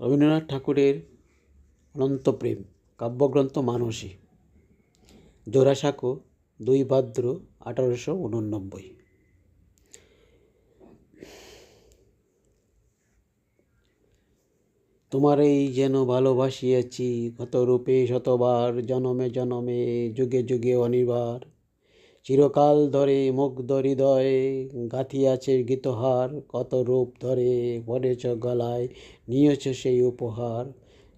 রবীন্দ্রনাথ ঠাকুরের অনন্ত প্রেম, কাব্যগ্রন্থ মানসী, জোড়াসাঁকো, দুই ভাদ্র আঠারোশো উননব্বই। তোমার এই যেন ভালোবাসিয়াছি কত রূপে শতবার, জনমে জনমে, যুগে যুগে অনিবার। চিরকাল ধরে মুগ্ধ হৃদয়ে গাঁথিয়াছে গীতহার, কত রূপ ধরে পড়েছ গলায়, নিয়েছ সেই উপহার।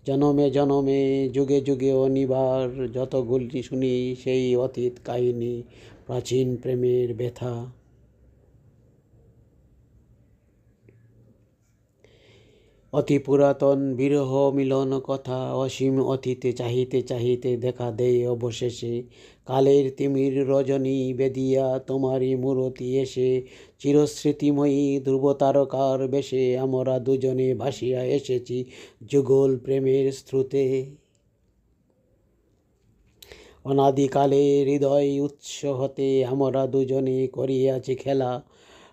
জনমে জনমে, যুগে যুগে অনিবার, যতগুলি শুনি সেই অতীত কাহিনী, প্রাচীন প্রেমের ব্যথা। অতি পুরাতন বিরহ মিলন কথা অসীম অতীতে চাহিতে চাহিতে দেখা দেয় অবশেষে। কালের তিমির রজনী বেদিয়া তোমারই মূরতি এসে, চিরস্মৃতিময়ী ধ্রুব তারকার বেশে আমরা দুজনে ভাসিয়া এসেছি যুগল প্রেমের স্রোতে। অনাদিকালে হৃদয় উৎস হতে আমরা দুজনে করিয়াছি খেলা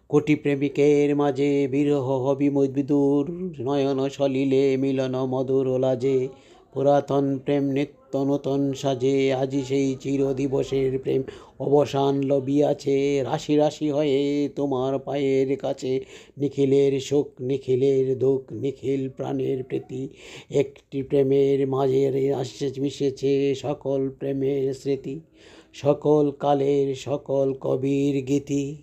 কোটি প্রেমিকের মাঝে বিরহ হবি বিদুর নয়ন সলিলে মিলন মধুর লাজে। পুরাতন প্রেম নিত্য নূতন সাজে, আজি সেই চির দিবসের প্রেম। অবসান লবিয়াছে, রাশি রাশি হয়ে তোমার পায়ের কাছে। নিখিলের সুখ, নিখিলের দুঃখ, নিখিল প্রাণের প্রীতি। একটি প্রেমের মাঝে আসছে, মিশেছে সকল প্রেমের স্মৃতি। সকল কালের, সকল কবির গীতি।